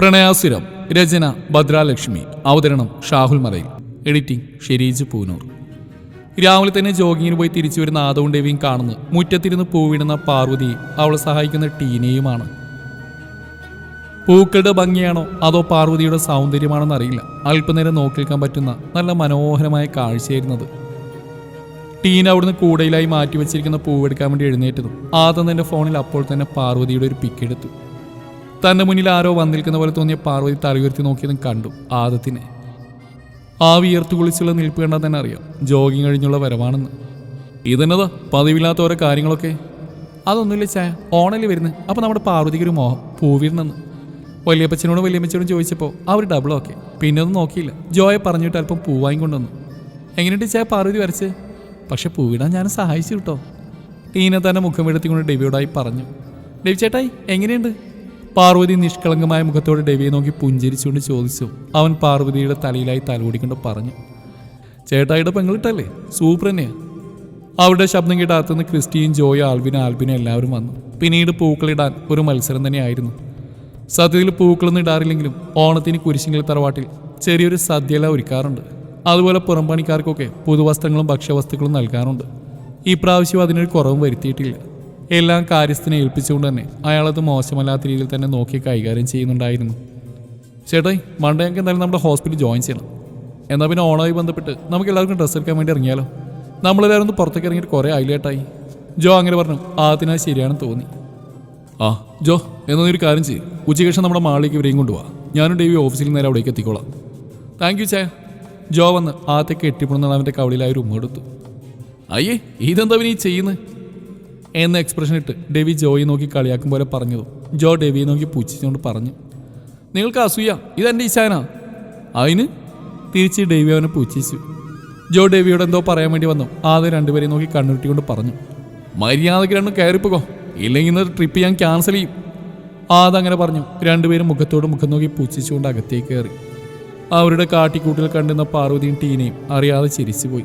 പ്രണയാസുരം രചന ഭദ്രാലക്ഷ്മി അവതരണം ഷാഹുൽ മലയിൽ. എഡിറ്റിംഗ് ഷെരീജ് പൂനൂർ. രാവിലെ തന്നെ ജോഗിങ്ങിന് പോയി തിരിച്ചു വരുന്ന ആദവും ദേവിയും കാണുന്നു. മുറ്റത്തിരുന്ന് പൂവിടുന്ന പാർവതിയെ അവളെ സഹായിക്കുന്ന ടീനയുമാണ്. പൂക്കളുടെ ഭംഗിയാണോ അതോ പാർവതിയുടെ സൗന്ദര്യമാണെന്ന് അറിയില്ല. അല്പനേരം നോക്കി നിൽക്കാൻ പറ്റുന്ന നല്ല മനോഹരമായ കാഴ്ചയായിരുന്നത്. ടീന അവിടുന്ന് കൂടയിലായി മാറ്റി വെച്ചിരിക്കുന്ന പൂവെടുക്കാൻ വേണ്ടി എഴുന്നേറ്റതും ആദം തന്റെ ഫോണിൽ അപ്പോൾ തന്നെ പാർവതിയുടെ ഒരു പിക്ക് തന്റെ മുന്നിൽ ആരോ വന്നിരിക്കുന്ന പോലെ തോന്നിയ പാർവതി തലയുയർത്തി നോക്കിയതും കണ്ടു ആദത്തിനെ. ആ വിയർത്തു കുളിച്ചുള്ള നിൽപ്പ് കണ്ടാൽ തന്നെ അറിയാം ജോഗിങ് കഴിഞ്ഞുള്ള വരവാണെന്ന്. ഇതെന്നതാ? പതിവില്ലാത്ത ഓരോ കാര്യങ്ങളൊക്കെ? അതൊന്നുമില്ല ചായ ഓണൽ വരുന്നത് അപ്പോൾ നമ്മുടെ പാർവതിക്ക് ഒരു മോഹം പൂവിരുന്നെന്ന്. വലിയപ്പച്ചനോടും വലിയമ്മച്ചനോടും ചോദിച്ചപ്പോൾ അവർ ഡബിൾ പിന്നെ ഒന്നും നോക്കിയില്ല. ജോയെ പറഞ്ഞിട്ട് അല്പം പൂ വാങ്ങിക്കൊണ്ടുവന്നു. എങ്ങനെയുണ്ട് ചായ പാർവതി വരച്ച്? പക്ഷെ പൂവിടാൻ ഞാൻ സഹായിച്ചു കേട്ടോ. ടീന തന്നെ മുഖം വെടുത്തിക്കൊണ്ട് ഡെവിയോടായി പറഞ്ഞു. ഡെവി ചേട്ടായി എങ്ങനെയുണ്ട്? പാർവതി നിഷ്കളങ്കമായ മുഖത്തോടെ ഡെവിയെ നോക്കി പുഞ്ചിരിച്ചുകൊണ്ട് ചോദിച്ചു. അവൻ പാർവതിയുടെ തലയിലായി തലോടിക്കൊണ്ട് പറഞ്ഞു. ചേട്ടായിയുടെ പെങ്ങളിട്ടല്ലേ? സൂപ്പർ തന്നെയാ അവരുടെ ശബ്ദം കേട്ട് അകത്തുനിന്ന് ക്രിസ്റ്റിയും ജോയും ആൽബിനും ആൽബിനും എല്ലാവരും വന്നു. പിന്നീട് പൂക്കളിടാൻ ഒരു മത്സരം തന്നെയായിരുന്നു. സദ്യയിൽ പൂക്കളൊന്നും ഇടാറില്ലെങ്കിലും ഓണത്തിന് കുരിശിങ്കൽ തറവാട്ടിൽ ചെറിയൊരു സദ്യല ഒരുക്കാറുണ്ട്. അതുപോലെ പുറംപണിക്കാർക്കൊക്കെ പുതുവസ്ത്രങ്ങളും ഭക്ഷ്യവസ്തുക്കളും നൽകാറുണ്ട്. ഈ പ്രാവശ്യം അതിനൊരു കുറവും വരുത്തിയിട്ടില്ല. എല്ലാം കാര്യസ്ഥനെ ഏൽപ്പിച്ചുകൊണ്ട് തന്നെ അയാളത് മോശമല്ലാത്ത രീതിയിൽ തന്നെ നോക്കി കൈകാര്യം ചെയ്യുന്നുണ്ടായിരുന്നു. ചേട്ടായി മൺഡേ ഞങ്ങൾക്ക് എന്തായാലും നമ്മുടെ ഹോസ്പിറ്റലിൽ ജോയിൻ ചെയ്യണം. എന്നാൽ പിന്നെ ഓണമായി ബന്ധപ്പെട്ട് നമുക്ക് എല്ലാവർക്കും ഡ്രസ്സ് എടുക്കാൻ വേണ്ടി ഇറങ്ങിയാലോ? നമ്മളെല്ലാവരും ഒന്ന് പുറത്തേക്ക് ഇറങ്ങിയിട്ട് കുറേ ആയില്ലേട്ടായി. ജോ അങ്ങനെ പറഞ്ഞു ആദ്യത്തിന് അത് ശരിയാണെന്ന് തോന്നി. ആ ജോ എന്നാ നീ ഒരു കാര്യം ചെയ്യും. ഉച്ചയ്ക്ക് ശേഷം നമ്മുടെ മാളിലേക്ക് ഇവരെയും കൊണ്ടുപോവാ ഞാനും ഡേവി ഓഫീസിൽ നേരെ അവിടേക്ക് എത്തിക്കോളാം. താങ്ക് യു ചേ. ജോ വന്ന് ആദ്യത്തെ കെട്ടിപ്പുണർന്നാണ് അവന്റെ കവളിലായി ഒരു ഉമ്മ എടുത്തു. അയ്യേ ഇതെന്താ ഈ ചെയ്യുന്നത് എന്ന എക്സ്പ്രഷൻ ഇട്ട് ഡെവി ജോയി നോക്കി കളിയാക്കും പോലെ പറഞ്ഞതും. ജോ ഡെവിയെ നോക്കി പൂച്ചിച്ചുകൊണ്ട് പറഞ്ഞു നിങ്ങൾക്ക് അസൂയ ഇതെന്റെ ഇശാനാ അതിന് തിരിച്ച് ഡെവി അവനെ പൂച്ചിച്ചു ജോ ഡെവിയോട് എന്തോ പറയാൻ വേണ്ടി വന്നു. ആദ്യം രണ്ടുപേരെയും നോക്കി കണ്ണുരുട്ടിക്കൊണ്ട് പറഞ്ഞു മര്യാദയ്ക്ക് രണ്ടും കയറിപ്പോകോ. ഇല്ലെങ്കിൽ ഇന്നത്തെ ട്രിപ്പ് ഞാൻ ക്യാൻസൽ ചെയ്യും. ആദങ്ങനെ പറഞ്ഞു. രണ്ടുപേരും മുഖത്തോട് മുഖം നോക്കി പൂച്ചിച്ചുകൊണ്ട് അകത്തേക്ക് കയറി. അവരുടെ കാട്ടിക്കൂട്ടിൽ കണ്ടുന്ന പാർവതിയും ടീനയും അറിയാതെ ചിരിച്ചുപോയി.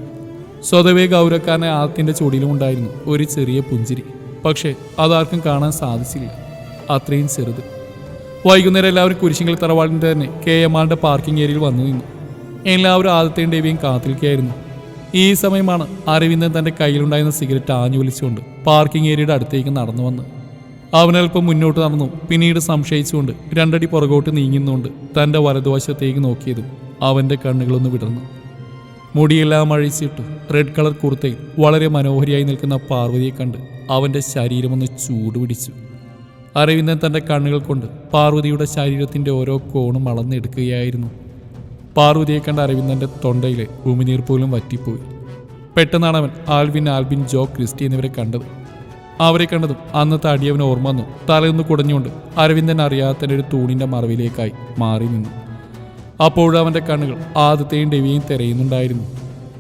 സ്വതവേ ഗൗരവക്കാരനെ ആദത്തിന്റെ ചൊടിയിലും ഉണ്ടായിരുന്നു ഒരു ചെറിയ പുഞ്ചിരി. പക്ഷേ അതാർക്കും കാണാൻ സാധിച്ചില്ല. അത്രയും ചെറുത്. വൈകുന്നേരം എല്ലാവരും കുരിശിങ്കൽ തറവാടിന്റെ തന്നെ കെ എം ആറിന്റെ പാർക്കിംഗ് ഏരിയയിൽ വന്നു നിന്നു. എല്ലാവരും ആദ്യത്തെയും ദേവിയും കാത്തിരിക്കുകയായിരുന്നു. ഈ സമയമാണ് അരവിന്ദൻ തന്റെ കയ്യിലുണ്ടായിരുന്ന സിഗരറ്റ് ആഞ്ഞു വലിച്ചുകൊണ്ട് പാർക്കിംഗ് ഏരിയയുടെ അടുത്തേക്ക് നടന്നു വന്ന് അവനൽപ്പം മുന്നോട്ട് നടന്നു പിന്നീട് സംശയിച്ചുകൊണ്ട് രണ്ടടി പുറകോട്ട് നീങ്ങുന്നുകൊണ്ട് തന്റെ വലതുവശത്തേക്ക് നോക്കിയതും അവന്റെ കണ്ണുകളൊന്ന് വിടർന്നു. മുടിയെല്ലാം അഴിച്ചിട്ട് റെഡ് കളർ കുർത്തയിൽ വളരെ മനോഹരിയായി നിൽക്കുന്ന പാർവതിയെ കണ്ട് അവന്റെ ശരീരമൊന്ന് ചൂടുപിടിച്ചു. അരവിന്ദൻ തന്റെ കണ്ണുകൾ കൊണ്ട് പാർവതിയുടെ ശരീരത്തിന്റെ ഓരോ കോണും അളന്നെടുക്കുകയായിരുന്നു. പാർവതിയെ കണ്ട അരവിന്ദന്റെ തൊണ്ടയിലെ ഉമിനീർ പോലും വറ്റിപ്പോയി. പെട്ടെന്നാണ് അവൻ ആൽവിൻ ആൽബിൻ ജോ ക്രിസ്റ്റി എന്നിവരെ കണ്ടത്. അവരെ കണ്ടതും അന്നത്തെ അടിയവന് ഓർമ്മ വന്നു. തലയൊന്ന് കുടഞ്ഞുകൊണ്ട് അരവിന്ദൻ അറിയാത്തന്റെ ഒരു തൂണിന്റെ മറവിലേക്കായി മാറി നിന്നു. അപ്പോഴവന്റെ കണ്ണുകൾ ആദ്യത്തെയും ഡെവിയെയും തിരയുന്നുണ്ടായിരുന്നു.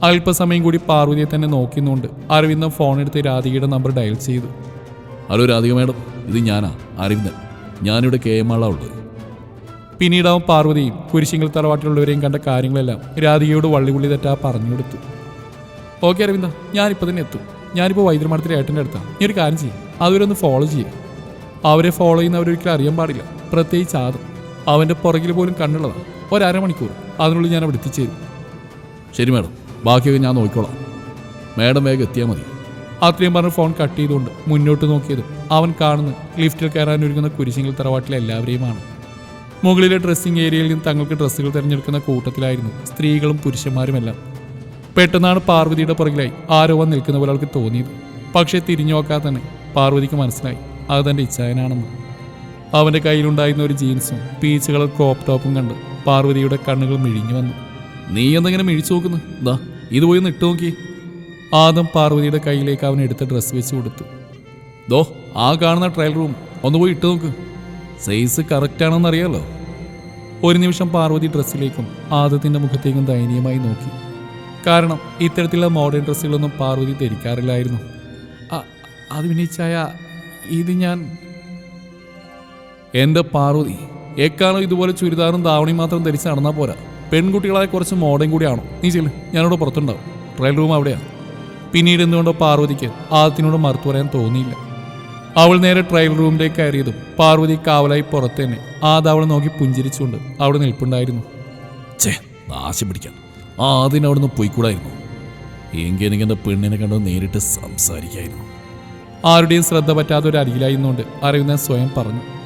അല്പസമയം കൂടി പാർവതിയെ തന്നെ നോക്കുന്നുണ്ട് അരവിന്ദൻ ഫോണെടുത്ത് രാധികയുടെ നമ്പർ ഡയൽ ചെയ്തു. ഹലോ രാധിക മാഡം ഇത് ഞാനാ അരവിന്ദൻ. ഞാനിവിടെ കെ എം ആളാ ഉള്ളത്. പിന്നീട് അവൻ പാർവതിയും കുരിശിങ്കൽ തറവാട്ടിലുള്ളവരെയും കണ്ട കാര്യങ്ങളെല്ലാം രാധികയോട് വള്ളിപുള്ളി തെറ്റാ പറഞ്ഞു കൊടുത്തു. ഓക്കെ അരവിന്ദ ഞാനിപ്പോൾ തന്നെ എത്തും. ഞാനിപ്പോൾ വൈദ്യമാടത്തിലെ ഏട്ടന്റെ അടുത്താണ് നീ ഒരു കാര്യം ചെയ്യും. അതുവരെ ഒന്ന് ഫോളോ ചെയ്യുക അവരെ ഫോളോ ചെയ്യുന്നവരൊരിക്കലും അറിയാൻ പാടില്ല. പ്രത്യേകിച്ച് ആദം. അവന്റെ പുറകിൽ പോലും കണ്ണുള്ളതാണ് ഒരമണിക്കൂർ അതിനുള്ളിൽ ഞാൻ അവിടെ എത്തിച്ചേരും. ശരി മാഡം. ബാക്കിയൊക്കെ ഞാൻ നോക്കിക്കോളാം. മാഡം വേഗം എത്തിയാൽ മതി. അത്രയും പറഞ്ഞ് ഫോൺ കട്ട് ചെയ്തുകൊണ്ട് മുന്നോട്ട് നോക്കിയതും അവൻ കാണുന്ന ലിഫ്റ്റിൽ കയറാൻ ഒരുങ്ങുന്ന കുരിശിങ്കൽ തറവാട്ടിലെ എല്ലാവരെയുമാണ്. മുകളിലെ ഡ്രസ്സിംഗ് ഏരിയയിൽ നിന്ന് തങ്ങൾക്ക് ഡ്രസ്സുകൾ തിരഞ്ഞെടുക്കുന്ന കൂട്ടത്തിലായിരുന്നു സ്ത്രീകളും പുരുഷന്മാരുമെല്ലാം പെട്ടെന്നാണ് പാർവതിയുടെ പുറകിലായി ആരോ വന്ന് നിൽക്കുന്ന പോലെ അവൾക്ക് തോന്നിയത്. പക്ഷേ തിരിഞ്ഞു നോക്കാതെ തന്നെ പാർവതിക്ക് മനസ്സിലായി അത് തന്റെ ഇച്ഛായനാണെന്ന്. അവന്റെ കയ്യിലുണ്ടായിരുന്ന ഒരു ജീൻസും പീച്ച് കളർ ക്രോപ്പ് ടോപ്പും കണ്ട് പാർവതിയുടെ കണ്ണുകൾ മിഴിഞ്ഞു വന്നു. നീ എന്തെങ്കിലും മിഴിച്ചു നോക്കുന്നു? ദാ ഇത് പോയി ഇട്ട് നോക്കി ആദം പാർവതിയുടെ കയ്യിലേക്ക് അവൻ എടുത്ത ഡ്രസ്സ് വെച്ച് കൊടുത്തു. ദോ ആ കാണുന്ന ട്രയൽ റൂം ഒന്ന് പോയി ഇട്ട് നോക്ക്. സൈസ് കറക്റ്റ് ആണെന്ന് അറിയാലോ. ഒരു നിമിഷം പാർവതി ഡ്രസ്സിലേക്കും ആദത്തിന്റെ മുഖത്തേക്കും ദയനീയമായി നോക്കി. കാരണം ഇത്തരത്തിലുള്ള മോഡേൺ ഡ്രസ്സുകളൊന്നും പാർവതി ധരിക്കാറില്ലായിരുന്നു. അത് വിനിച്ചായ ഇത് ഞാൻ എന്റെ പാർവതി എക്കാണോ ഇതുപോലെ ചുരിദാറും ദാവണിയും മാത്രം ധരിച്ച് നടന്നാൽ പോരാ. പെൺകുട്ടികളായ കുറച്ച് മോഡേൺ കൂടിയാണോ? നീ ചെല്ല് ഞാനിവിടെ പുറത്തുണ്ടാവും. ട്രയൽ റൂം അവിടെയാണ് പിന്നീട് എന്തുകൊണ്ടോ പാർവതിക്ക് ആദ്യത്തിനോട് മറുത്തു പറയാൻ തോന്നിയില്ല. അവൾ നേരെ ട്രയൽ റൂമിലേക്ക് കയറിയതും പാർവതി കാവലായി പുറത്ത് തന്നെ ആദ്യം അവളെ നോക്കി പുഞ്ചിരിച്ചുകൊണ്ട് അവിടെ നിൽപ്പുണ്ടായിരുന്നു. ചേ നാശം പിടിക്കാൻ ആദ്യം അവിടുന്ന് പോയിക്കൂടായിരുന്നു. എങ്കിൽ എനിക്ക് എന്റെ പെണ്ണിനെ കണ്ടോ നേരിട്ട് സംസാരിക്കായിരുന്നു. ആരുടെയും ശ്രദ്ധ പറ്റാതെ ഒരു അരികിലായിരുന്നുകൊണ്ട് അറിയുന്ന സ്വയം പറഞ്ഞു.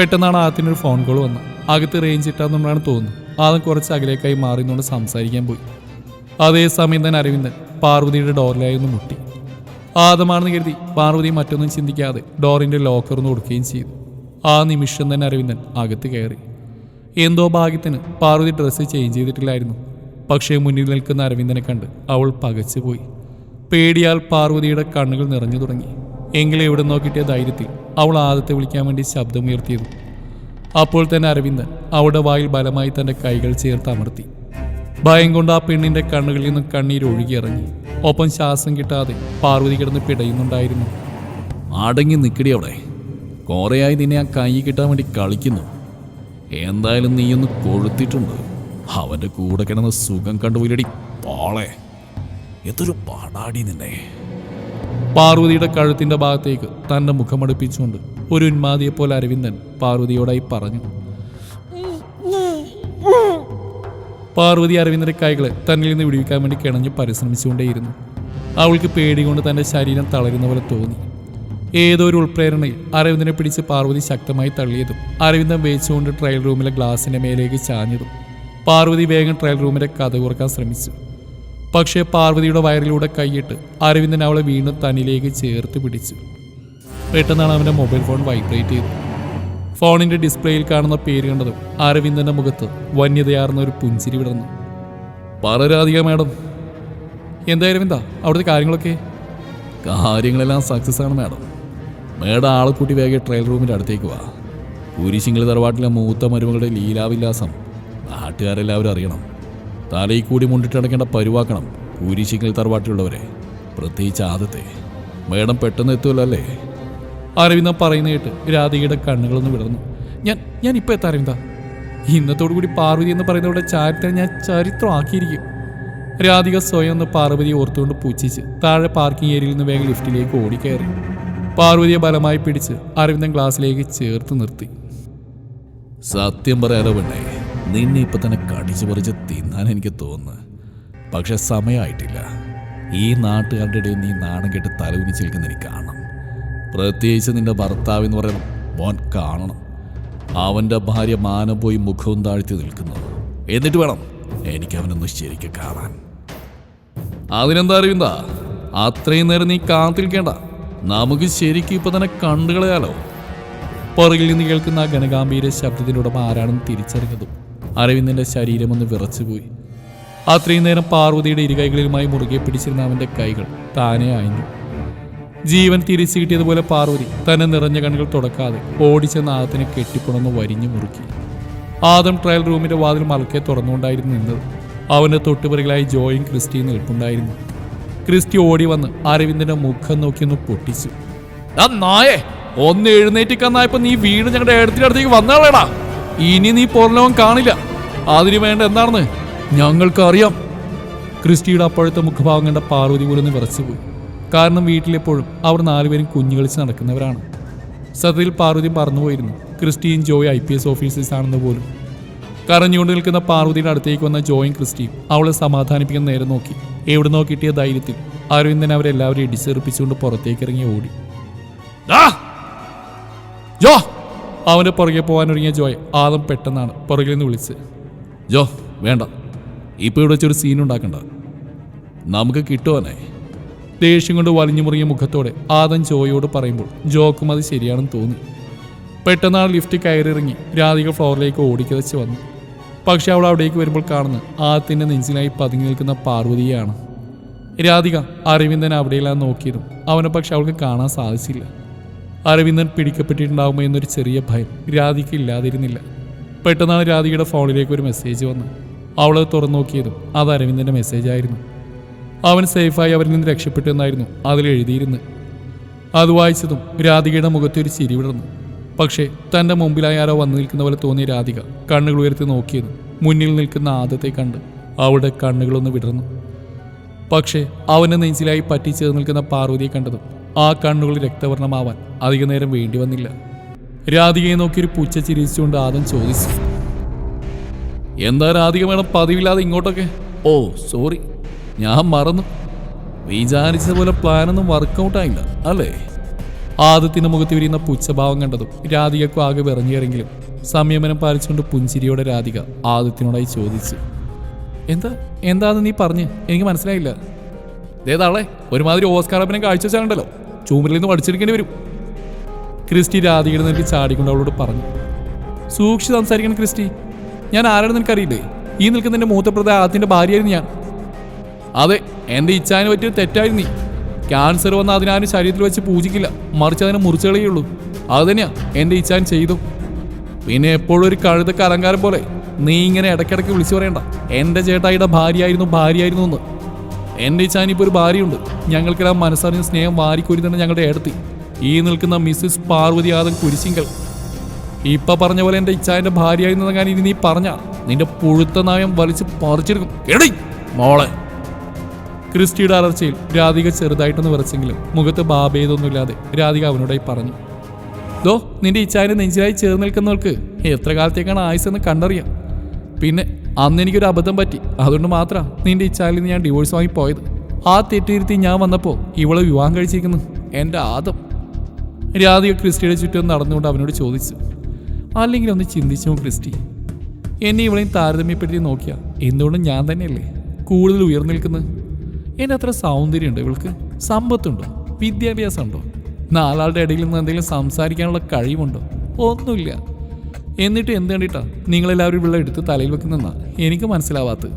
പെട്ടെന്നാണ് ആദ്യത്തിനൊരു ഫോൺ കോൾ വന്നത്. അകത്ത് റേഞ്ച് ഇട്ടാന്നുള്ളതാണ് തോന്നുന്നത്. ആദ്യം കുറച്ച് അകലേക്കായി മാറി നിന്നുകൊണ്ട് സംസാരിക്കാൻ പോയി. അതേസമയം തന്നെ അരവിന്ദൻ പാർവതിയുടെ ഡോറിലായി ഒന്ന് മുട്ടി. ആദമാണെന്ന് കരുതി പാർവതി മറ്റൊന്നും ചിന്തിക്കാതെ ഡോറിന്റെ ലോക്കർ ഒന്ന് കൊടുക്കുകയും ചെയ്തു. ആ നിമിഷം തന്നെ അരവിന്ദൻ അകത്ത് കയറി. എന്തോ ഭാഗ്യത്തിന് പാർവതി ഡ്രസ്സ് ചേഞ്ച് ചെയ്തിട്ടില്ലായിരുന്നു. പക്ഷേ മുന്നിൽ നിൽക്കുന്ന അരവിന്ദനെ കണ്ട് അവൾ പകച്ചുപോയി. പേടിയാൽ പാർവതിയുടെ കണ്ണുകൾ നിറഞ്ഞു തുടങ്ങി. എങ്കിലും എവിടെ നോക്കിയിട്ട ധൈര്യത്തിൽ അവൾ ആദത്തെ വിളിക്കാൻ വേണ്ടി ശബ്ദമുയർത്തിയത്. അപ്പോൾ തന്നെ അരവിന്ദൻ അവളുടെ വായിൽ ബലമായി തന്റെ കൈകൾ ചേർത്ത് അമർത്തി. ഭയം കൊണ്ട് ആ പെണ്ണിന്റെ കണ്ണുകളിൽ നിന്ന് കണ്ണീർ ഒഴുകിയിറങ്ങി ഒപ്പം ശ്വാസം കിട്ടാതെ പാർവതി കിടന്ന് പിടയുന്നുണ്ടായിരുന്നു. അടങ്ങി നിൽക്കടി അവിടെ കുറേയായി നിന്നെ ആ കൈ കിട്ടാൻ വേണ്ടി കളിക്കുന്നു. എന്തായാലും നീയൊന്ന് കൊഴുത്തിട്ടുണ്ട്. അവന്റെ കൂടെ കിടന്ന് സുഖം കണ്ടുപോയില്ലടി പാളെ. എന്തൊരു പാടാടി നിന്നെ. പാർവതിയുടെ കഴുത്തിന്റെ ഭാഗത്തേക്ക് തന്റെ മുഖമടുപ്പിച്ചുകൊണ്ട് ഒരു ഉന്മാതിയെപ്പോലെ പോലെ അരവിന്ദൻ പാർവതിയോടായി പറഞ്ഞു. പാർവതി അരവിന്ദന്റെ കൈകളെ തന്നിൽ നിന്ന് വിടിവിക്കാൻ വേണ്ടി കിണഞ്ഞ് പരിശ്രമിച്ചുകൊണ്ടേയിരുന്നു. അവൾക്ക് പേടി കൊണ്ട് തന്റെ ശരീരം തളരുന്ന പോലെ തോന്നി. ഏതോ ഒരു ഉൾപ്രേരണയിൽ അരവിന്ദനെ പിടിച്ച് പാർവതി ശക്തമായി തള്ളിയതും അരവിന്ദൻ വേച്ചുകൊണ്ട് ട്രയൽ റൂമിലെ ഗ്ലാസിന്റെ മേലേക്ക് ചാഞ്ഞതും പാർവതി വേഗം ട്രയൽ റൂമിന്റെ കഥ കുറയ്ക്കാൻ ശ്രമിച്ചു. പക്ഷേ പാർവതിയുടെ വയറിലൂടെ കൈയിട്ട് അരവിന്ദൻ അവളെ വീണ്ടും തനിലേക്ക് ചേർത്ത് പിടിച്ചു. പെട്ടെന്നാണ് അവന്റെ മൊബൈൽ ഫോൺ വൈബ്രേറ്റ് ചെയ്തത്. ഫോണിന്റെ ഡിസ്പ്ലേയിൽ കാണുന്ന പേര് കണ്ടതും അരവിന്ദന്റെ മുഖത്ത് വന്യതയാർന്ന ഒരു പുഞ്ചിരി വിടർന്നു. പറരാധിക മാഡം. എന്താ അരവിന്ദ? അവിടുത്തെ കാര്യങ്ങളൊക്കെ? കാര്യങ്ങളെല്ലാം സക്സസ് ആണ് മാഡം. മേഡം ആളെ കൂട്ടി വേഗം ട്രയൽ റൂമിന്റെ അടുത്തേക്ക് വാ. കുരിശിങ്കൽ തറവാട്ടിലെ മൂത്ത മരുമകളുടെ ലീലാവിലാസം നാട്ടുകാരെല്ലാവരും അറിയണം. തലയിൽ കൂടി മുണ്ടിട്ടടക്കേണ്ട പരുവാക്കണം. കുരിശിങ്കൽ തറവാട്ടിലുള്ളവരെ. പ്രത്യേകിച്ച് ആദ്യത്തെ മേഡം പെട്ടെന്ന് എത്തുമല്ലോ അല്ലേ? അരവിന്ദ പറയുന്ന കേട്ട് രാധികയുടെ കണ്ണുകളൊന്ന് വിടർന്നു. ഞാൻ ഞാൻ ഇപ്പോൾ എത്താം അരവിന്ദ. ഇന്നത്തോടു കൂടി പാർവതി എന്ന് പറയുന്നവരുടെ ചാരിത്രം ഞാൻ ചരിത്രമാക്കിയിരിക്കും. രാധിക സ്വയം ഒന്ന് പാർവതിയെ ഓർത്തുകൊണ്ട് പൂച്ചിച്ച് താഴെ പാർക്കിംഗ് ഏരിയയിൽ നിന്ന് വേഗം ലിഫ്റ്റിലേക്ക് ഓടിക്കയറി. പാർവതിയെ ബലമായി പിടിച്ച് അരവിന്ദൻ ഗ്ലാസ്സിലേക്ക് ചേർത്ത് നിർത്തി. സത്യം പറയാലോ പെണ്ണേ നിന്നെ ഇപ്പൊ തന്നെ കടിച്ചു പറിച്ച് തിന്നാൻ എനിക്ക് തോന്നുന്നു. പക്ഷെ സമയമായിട്ടില്ല ഈ നാട്ടുകാരുടെ ഇടയിൽ നീ നാണം കെട്ട് തലകുനിച്ച് എനിക്ക് കാണണം. പ്രത്യേകിച്ച് നിന്റെ ഭർത്താവ് എന്ന് പറയണം മോൻ കാണണം. അവന്റെ ഭാര്യ മാനം പോയി മുഖവും താഴ്ത്തി നിൽക്കുന്നു എന്നിട്ട് വേണം എനിക്ക് അവനൊന്ന് ശരിക്കും കാണാൻ. അതിനെന്താ അറിയുന്ന അത്രയും നേരം നീ കാത്തിരിക്കേണ്ട. നമുക്ക് ശരിക്കും ഇപ്പൊ തന്നെ കണ്ടുകളയാലോ. പുറകിൽ നിന്ന് കേൾക്കുന്ന ഗണഗാംഭീര ശബ്ദത്തിനുടമ ആരാണെന്ന് തിരിച്ചറിഞ്ഞതും അരവിന്ദന്റെ ശരീരമൊന്ന് വിറച്ചുപോയി അത്രയും നേരം പാർവതിയുടെ ഇരുകൈകളിലുമായി മുറുകെ പിടിച്ചിരുന്ന അവന്റെ കൈകൾ താനെ അയഞ്ഞു ജീവൻ തിരിച്ചു കിട്ടിയതുപോലെ പാർവതി തന്നെ നിറഞ്ഞ കണ്ണുകൾ തുടക്കാതെ ഓടിച്ചെന്ന ആദത്തിനെ കെട്ടിപ്പുണന്ന് വരിഞ്ഞു മുറുക്കി. ആദം ട്രയൽ റൂമിന്റെ വാതിൽ മലക്കെ തുറന്നുകൊണ്ടായിരുന്നു നിന്നത്. അവന്റെ തൊട്ടുപിറകിലായി ജോയും ക്രിസ്റ്റിയും നിൽപ്പുണ്ടായിരുന്നു. ക്രിസ്റ്റി ഓടി വന്ന് അരവിന്ദന്റെ മുഖം നോക്കി ഒന്ന് പൊട്ടിച്ചു. നായേ ഒന്ന് എഴുന്നേറ്റിക്കന്നായപ്പോ നീ വീട് ഞങ്ങളുടെ അടുത്തിന്റെ അടുത്തേക്ക് വന്നാളേടാ. ഇനി നീ പുറലോകം കാണില്ല. അതിനു വേണ്ട എന്താണെന്ന് ഞങ്ങൾക്ക് അറിയാം ക്രിസ്റ്റിയുടെ അപ്പോഴത്തെ മുഖഭാവം കണ്ട പാർവതി പോലൊന്ന് വിറച്ചുപോയി. കാരണം വീട്ടിലെപ്പോഴും അവർ നാലുപേരും കുഞ്ഞു കളിച്ച് നടക്കുന്നവരാണ്. സത്യത്തിൽ പാർവതി പറന്നുപോയിരുന്നു ക്രിസ്റ്റിയും Joy I P S officers ആണെന്ന് പോലും. കരഞ്ഞുകൊണ്ട് നിൽക്കുന്ന പാർവതിയുടെ അടുത്തേക്ക് വന്ന ജോയും ക്രിസ്റ്റിയും അവളെ സമാധാനിപ്പിക്കാൻ നേരെ നോക്കി. എവിടെ നോക്കിയിട്ടിയ ധൈര്യത്തിൽ അരവിന്ദൻ അവരെല്ലാവരും ഇടിച്ചെറുപ്പിച്ചുകൊണ്ട് പുറത്തേക്ക് ഇറങ്ങി ഓടി. ജോ! അവന്റെ പുറകെ പോകാൻ പോകാനൊരുങ്ങിയ ജോയ് ആദം പെട്ടെന്നാണ് പുറകിൽ നിന്ന് വിളിച്ച് ജോ വേണ്ട. ഇപ്പോൾ ഇവിടെ വെച്ചൊരു സീൻ ഉണ്ടാക്കണ്ട. നമുക്ക് കിട്ടുവാനേ. ദേഷ്യം കൊണ്ട് വലിഞ്ഞു മുറിയ മുഖത്തോടെ ആദം ജോയോട് പറയുമ്പോൾ ജോക്കും അത് ശരിയാണെന്ന് തോന്നി. പെട്ടെന്നാണ് ലിഫ്റ്റ് കയറിയിറങ്ങി രാധിക ഫ്ലോറിലേക്ക് ഓടിക്കതച്ച് വന്നു. പക്ഷെ അവൾ അവിടേക്ക് വരുമ്പോൾ കാണുന്ന ആദത്തിന്റെ നെഞ്ചിലായി പതുങ്ങി നിൽക്കുന്ന പാർവതിയാണ് രാധിക അരവിന്ദൻ അവിടെയെല്ലാം നോക്കിയതും അവനെ പക്ഷെ അവൾക്ക് കാണാൻ സാധിച്ചില്ല. അരവിന്ദൻ പിടിക്കപ്പെട്ടിട്ടുണ്ടാകുമോ എന്നൊരു ചെറിയ ഭയം രാധിക്ക് ഇല്ലാതിരുന്നില്ല. പെട്ടെന്നാണ് രാധികയുടെ ഫോണിലേക്ക് ഒരു മെസ്സേജ് വന്നു അവളത് തുറന്നു നോക്കിയതും അത് അരവിന്ദന്റെ മെസ്സേജ് ആയിരുന്നു. അവൻ സേഫായി അവരിൽ നിന്ന് രക്ഷപ്പെട്ടു എന്നായിരുന്നു അതിൽ എഴുതിയിരുന്നത്. അത് വായിച്ചതും രാധികയുടെ മുഖത്ത് ഒരു ചിരി വിടർന്നു. പക്ഷേ തന്റെ മുമ്പിലായി ആരോ വന്നു നിൽക്കുന്ന പോലെ തോന്നിയ രാധിക കണ്ണുകൾ ഉയർത്തി നോക്കിയതും മുന്നിൽ നിൽക്കുന്ന ആദത്തെ കണ്ട് അവളുടെ കണ്ണുകളൊന്ന് വിടർന്നു. പക്ഷേ അവന്റെ നെഞ്ചിലായി പറ്റിച്ചേർന്ന് നിൽക്കുന്ന പാർവതിയെ കണ്ടതും ആ കണ്ണുകൾ രക്തവർണമാവാൻ അധിക നേരം വേണ്ടി വന്നില്ല. രാധികയെ നോക്കി ഒരു പുച്ച ചിരിച്ചുകൊണ്ട് ആദം ചോദിച്ചു. എന്താ രാധിക മേഡം പതിവില്ലാതെ ഇങ്ങോട്ടൊക്കെ? Oh sorry. ഞാൻ മറന്നു. വിചാരിച്ച പോലെ പ്ലാനൊന്നും വർക്കൗട്ടായില്ല അല്ലേ? ആദത്തിന്റെ മുഖത്ത് വിരിയുന്ന പുച്ഛഭാവം കണ്ടതും രാധികക്കും ആകെ വിറങ്ങിയിറങ്ങിലും സംയമനം പാലിച്ചുകൊണ്ട് പുഞ്ചിരിയോടെ രാധിക ആദിത്യനോടായി ചോദിച്ചു. എന്താ എന്താന്ന് നീ പറഞ്ഞ്? എനിക്ക് മനസ്സിലായില്ല. ഏതാളെ ഒരുമാതിരി ഓസ്കാർ കാഴ്ച വെച്ചാലുണ്ടല്ലോ ചൂമരിൽ നിന്ന് പഠിച്ചെടുക്കേണ്ടി വരും. ക്രിസ്റ്റി രാധികയുടെ നിനക്ക് ചാടിക്കൊണ്ട് അവളോട് പറഞ്ഞു. സൂക്ഷിച്ച് സംസാരിക്കണം ക്രിസ്റ്റി. ഞാൻ ആരാണെന്ന് നിനക്കറിയില്ലേ? ഈ നിൽക്കുന്നതിന്റെ മൂത്തപ്രത ആദ്യത്തിന്റെ ഭാര്യയായിരുന്നു ഞാൻ. അതെ എന്റെ ഇച്ഛാന് പറ്റിയ തെറ്റായിരുന്നു നീ. ക്യാൻസർ വന്ന അതിനാരും ശരീരത്തിൽ വെച്ച് പൂജിക്കില്ല. മറിച്ച് അതിനെ മുറിച്ചുകളയുള്ളൂ അത് തന്നെയാ എന്റെ ഇച്ഛാൻ ചെയ്തു. പിന്നെ എപ്പോഴും ഒരു കഴുതക്ക് അലങ്കാരം പോലെ നീ ഇങ്ങനെ ഇടയ്ക്കിടയ്ക്ക് വിളിച്ചു പറയണ്ട. എന്റെ ചേട്ടായിയുടെ ഭാര്യയായിരുന്നു ഭാര്യയായിരുന്നു എന്ന്. എന്റെ ഈ ഇപ്പോൾ ഒരു ഭാര്യയുണ്ട് ഞങ്ങൾക്കെല്ലാം മനസ്സറിഞ്ഞ സ്നേഹം വാരിക്കൊരി തന്നെ ഞങ്ങളുടെ ഏടത്തി. ഈ നിൽക്കുന്ന മിസ്സിസ് പാർവതി ആദൻ കുരിശിങ്കൽ. ഇപ്പൊ പറഞ്ഞ പോലെ എന്റെ ഇച്ഛാന്റെ ഭാര്യയായിരുന്നു ഞാൻ ഇനി നീ പറഞ്ഞ. നിന്റെ പുഴുത്ത നായം വലിച്ച് പറിച്ചെടുക്കും. എടീ മോളെ. ക്രിസ്റ്റിയുടെ അലർച്ചയിൽ രാധിക ചെറുതായിട്ടൊന്ന് വിറച്ചെങ്കിലും മുഖത്ത് ബാബേതൊന്നുമില്ലാതെ രാധിക അവനോടായി പറഞ്ഞു. ദോ നിന്റെ ഇച്ഛാന്റെ നെഞ്ചിലായി ചേർന്ന് നിൽക്കുന്നവർക്ക് എത്ര കാലത്തേക്കാണ് ആയുസെന്ന് കണ്ടറിയാം. പിന്നെ അന്ന് എനിക്കൊരു അബദ്ധം പറ്റി. അതുകൊണ്ട് മാത്രം നിന്റെ ഇച്ഛാലിൽ നിന്ന് ഞാൻ ഡിവോഴ്സ് വാങ്ങി പോയത് ആ തെറ്റിയിരുത്തി ഞാൻ വന്നപ്പോൾ ഇവളെ വിവാഹം കഴിച്ചിരിക്കുന്നു. എന്റെ ആദം. രാധിക ക്രിസ്റ്റിയുടെ ചുറ്റും നടന്നുകൊണ്ട് അവനോട് ചോദിച്ചു. അല്ലെങ്കിൽ ഒന്ന് ചിന്തിച്ചു ക്രിസ്റ്റി. എന്നെ ഇവളെയും താരതമ്യപ്പെടുത്തി നോക്കിയാൽ എന്തുകൊണ്ടും ഞാൻ തന്നെയല്ലേ കൂടുതൽ ഉയർന്നു നിൽക്കുന്നത്? എന്റെ അത്ര സൗന്ദര്യമുണ്ടോ ഇവൾക്ക്? സമ്പത്തുണ്ടോ? വിദ്യാഭ്യാസം ഉണ്ടോ നാലാളുടെ ഇടയിൽ നിന്ന് എന്തെങ്കിലും സംസാരിക്കാനുള്ള കഴിവുണ്ടോ? ഒന്നുമില്ല. എന്നിട്ട് എന്ത് കണ്ടിട്ടാ നിങ്ങളെല്ലാവരും ഇവിടെ എടുത്ത് തലയിൽ വെക്കുന്നെന്നാ എനിക്ക് മനസ്സിലാവാത്തത്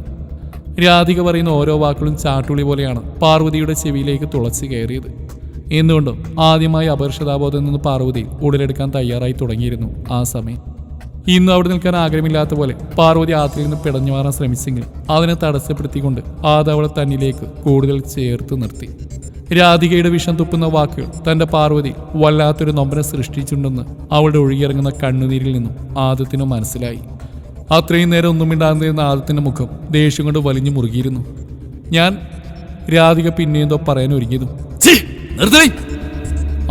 രാധിക പറയുന്ന ഓരോ വാക്കുകളും ചാട്ടുളി പോലെയാണ് പാർവതിയുടെ ചെവിയിലേക്ക് തുളച്ച് കയറിയത്. എന്തുകൊണ്ടും ആദ്യമായി അപർഷതാബോധം നിന്ന് പാർവതി ഉടലെടുക്കാൻ തയ്യാറായി തുടങ്ങിയിരുന്നു ആ സമയം. ഇന്ന് അവിടെ നിൽക്കാൻ ആഗ്രഹമില്ലാത്ത പോലെ പാർവതി ആത്തിൽ നിന്ന് പിടഞ്ഞു മാറാൻ ശ്രമിച്ചെങ്കിലും അതിനെ തടസ്സപ്പെടുത്തിക്കൊണ്ട് ആദവളെ തന്നിലേക്ക് കൂടുതൽ ചേർത്ത് നിർത്തി. രാധികയുടെ വിഷം തുപ്പുന്ന വാക്കുകൾ തന്റെ പാർവതി വല്ലാത്തൊരു നൊമ്പരം സൃഷ്ടിച്ചിട്ടുണ്ടെന്ന് അവളുടെ ഒഴുകിയിറങ്ങുന്ന കണ്ണുനീരിൽ നിന്നും ആദത്തിന് മനസ്സിലായി. അത്രയും നേരം ഒന്നും മിണ്ടാതിരുന്ന ആദത്തിന്റെ മുഖം ദേഷ്യം കൊണ്ട് വലിഞ്ഞു മുറുകിയിരുന്നു. ഞാൻ രാധിക പിന്നെന്തോ പറയാൻ ഒരുങ്ങിയതും!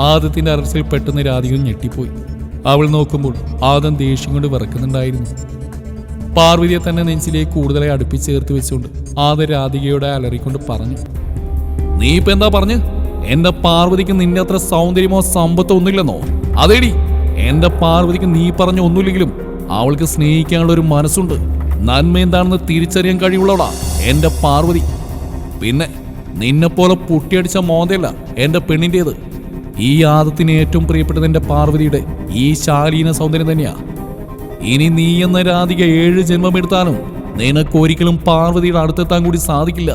ആദത്തിന്റെ അറസ്റ്റിൽ പെട്ടെന്ന് രാധിക ഞെട്ടിപ്പോയി. അവൾ നോക്കുമ്പോൾ ആദം ദേഷ്യം കൊണ്ട് വിറക്കുന്നുണ്ടായിരുന്നു. പാർവതിയെ തന്നെ നെഞ്ചിലേക്ക് കൂടുതലായി അടുപ്പിച്ച് ചേർത്ത് വെച്ചുകൊണ്ട് ആദ രാധികയോടെ അലറിക്കൊണ്ട് പറഞ്ഞു നീ ഇപ്പൊ എന്താ പറഞ്ഞ്? എന്റെ പാർവതിക്ക് നിന്റെ അത്ര സൗന്ദര്യമോ സമ്പത്തോ ഒന്നുമില്ലെന്നോ? അതേടി എന്റെ പാർവതിക്ക് നീ പറഞ്ഞ ഒന്നുമില്ലെങ്കിലും അവൾക്ക് സ്നേഹിക്കാനുള്ള ഒരു മനസ്സുണ്ട്. നന്മ എന്താണെന്ന് തിരിച്ചറിയാൻ കഴിവുള്ളവളാ എന്റെ പാർവതി. പിന്നെ നിന്നെപ്പോലെ പൊട്ടിയടിച്ച മോന്തയല്ല എന്റെ പെണ്ണിന്റെത് ഈ ആദത്തിന് ഏറ്റവും പ്രിയപ്പെട്ടത് എന്റെ പാർവതിയുടെ ഈ ശാലീന സൗന്ദര്യം തന്നെയാ. ഇനി നീ എന്ന രാധിക ഏഴ് ജന്മമെടുത്താലും നിനക്ക് ഒരിക്കലും പാർവതിയുടെ അടുത്തെത്താൻ കൂടി സാധിക്കില്ല.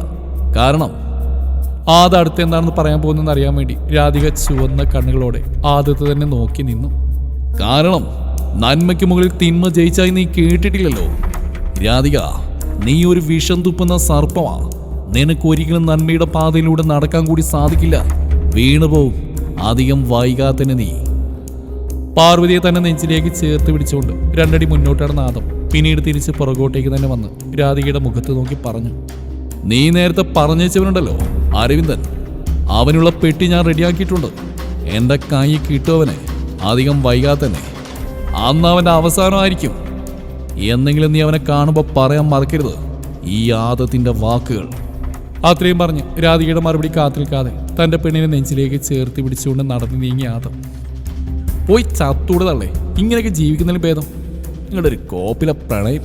കാരണം ആദ അടുത്ത് എന്താണെന്ന് പറയാൻ പോകുന്നതെന്ന് അറിയാൻ വേണ്ടി രാധിക ചുവന്ന കണ്ണുകളോടെ ആദ്യത്തെ തന്നെ നോക്കി നിന്നു. കാരണം നന്മയ്ക്ക് മുകളിൽ തിന്മ ജയിച്ചായി നീ കേട്ടിട്ടില്ലല്ലോ. രാധിക നീ ഒരു വിഷം തുപ്പുന്ന സർപ്പമാ. നിനക്ക് ഒരിക്കലും നന്മയുടെ പാതയിലൂടെ നടക്കാൻ കൂടി സാധിക്കില്ല. വീണുപോവും അധികം വൈകാതെ തന്നെ നീ. പാർവതിയെ തന്നെ നെഞ്ചിലേക്ക് ചേർത്ത് പിടിച്ചുകൊണ്ട് രണ്ടടി മുന്നോട്ടാണ് നാദം. പിന്നീട് തിരിച്ച് പുറകോട്ടേക്ക് തന്നെ വന്ന് രാധികയുടെ മുഖത്ത് നോക്കി പറഞ്ഞു. നീ നേരത്തെ പറഞ്ഞേച്ചവനുണ്ടല്ലോ അരവിന്ദൻ അവനുള്ള പെട്ടി ഞാൻ റെഡിയാക്കിയിട്ടുണ്ട്. എന്റെ കൈ കിട്ടുവനെ അധികം വൈകാതെ തന്നെ അന്ന് അവന്റെ അവസാനമായിരിക്കും എന്നെങ്കിലും നീ അവനെ കാണുമ്പോൾ പറയാൻ മറക്കരുത് ഈ ആദത്തിന്റെ വാക്കുകൾ. അത്രയും പറഞ്ഞ് രാധികയുടെ മറുപടി കാത്തിൽക്കാതെ തന്റെ പെണ്ണിനെ നെഞ്ചിലേക്ക് ചേർത്ത് പിടിച്ചുകൊണ്ട് നടന്നു നീങ്ങി ആദം. പോയി ചത്തൂടതള്ളേ ഇങ്ങനെയൊക്കെ ജീവിക്കുന്നതിൽ ഭേദം. നിങ്ങളുടെ ഒരു കോപ്പിലെ പ്രണയം.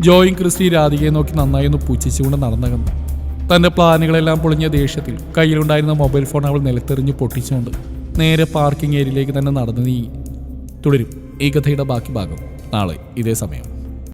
ജോയും ക്രിസ്റ്റി രാധികയെ നോക്കി നന്നായി ഒന്ന് പുച്ഛിച്ചുകൊണ്ട് നടന്നകന്നു. തന്റെ പ്ലാനുകളെല്ലാം പൊളിഞ്ഞ ദേഷ്യത്തിൽ കയ്യിലുണ്ടായിരുന്ന മൊബൈൽ ഫോൺ അവൾ നിലത്തെറിഞ്ഞ് പൊട്ടിച്ചുകൊണ്ട് നേരെ പാർക്കിംഗ് ഏരിയയിലേക്ക് തന്നെ നടന്നു നീങ്ങി. തുടരും ഈ കഥയുടെ ബാക്കി ഭാഗം നാളെ ഇതേ സമയം.